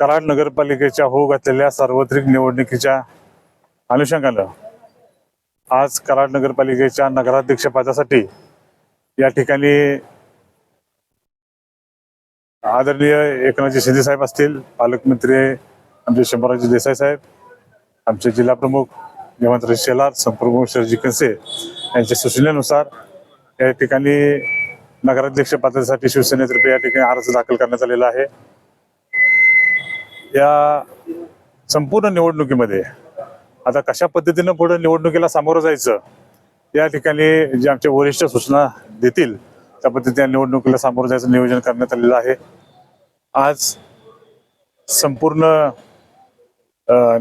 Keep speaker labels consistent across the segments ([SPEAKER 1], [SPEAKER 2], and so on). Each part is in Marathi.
[SPEAKER 1] कराड नगरपालिकेच्या होऊ घातलेल्या सार्वत्रिक निवडणुकीच्या अनुषंगानं आज कराड नगरपालिकेच्या नगराध्यक्षपदासाठी या ठिकाणी आदरणीय एकनाथजी शिंदे साहेब असतील पालकमंत्री आमचे शंभराजी देसाई साहेब आमचे जिल्हा प्रमुख हेमंतराज शेलार संप्रमुख शरजी कनसे यांच्या सूचनेनुसार या ठिकाणी नगराध्यक्ष पदासाठी शिवसेनेतर्फे या ठिकाणी अर्ज दाखल करण्यात आलेला आहे. या संपूर्ण निवडणुकीमध्ये आता कशा पद्धतीनं पुढे निवडणुकीला सामोरं जायचं या ठिकाणी जे आमचे वरिष्ठ सूचना देतील त्या पद्धतीने निवडणुकीला सामोरं जायचं नियोजन करण्यात आलेलं आहे. आज संपूर्ण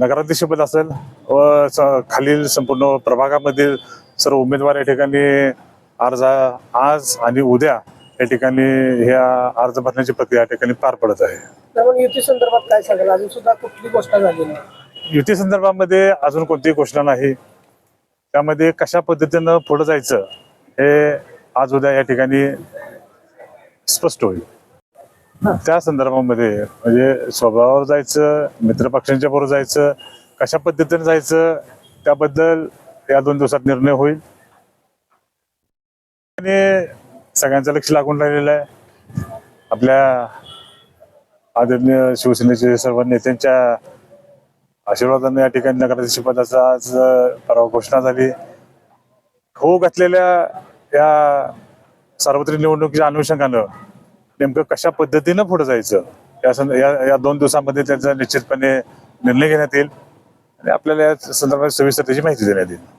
[SPEAKER 1] नगराध्यक्षपद असेल व स- खालील संपूर्ण प्रभागामधील सर्व उमेदवार या ठिकाणी अर्ज आज आणि उद्या या ठिकाणी ह्या अर्ज भरण्याची प्रक्रिया या ठिकाणी पार पडत आहे.
[SPEAKER 2] त्यामुळे युती संदर्भात काय सांगाल? अजून सुद्धा कुठली झाली नाही.
[SPEAKER 1] युती संदर्भामध्ये अजून कोणतीही घोषणा नाही. त्यामध्ये कशा पद्धतीनं पुढे जायचं हे आज उद्या या ठिकाणी स्पष्ट होईल. त्या संदर्भामध्ये म्हणजे स्वभावावर जायचं मित्रपक्षांच्या बरोबर जायचं कशा पद्धतीने जायचं त्याबद्दल या दोन दिवसात निर्णय होईल. आणि सगळ्यांचं लक्ष लागून राहिलेलं आहे. आपल्या आदरणीय शिवसेनेचे सर्व नेत्यांच्या आशीर्वादाने या ठिकाणी नगराध्यक्ष पदाचा आज अ, परवा घोषणा झाली. हो घातलेल्या या सार्वत्रिक निवडणुकीच्या अनुषंगानं नेमकं कशा पद्धतीनं पुढे जायचं? या सं या या दोन दिवसामध्ये त्यांचा निश्चितपणे निर्णय घेण्यात येईल आणि आपल्याला या संदर्भात सविस्तर त्याची माहिती देण्यात येईल.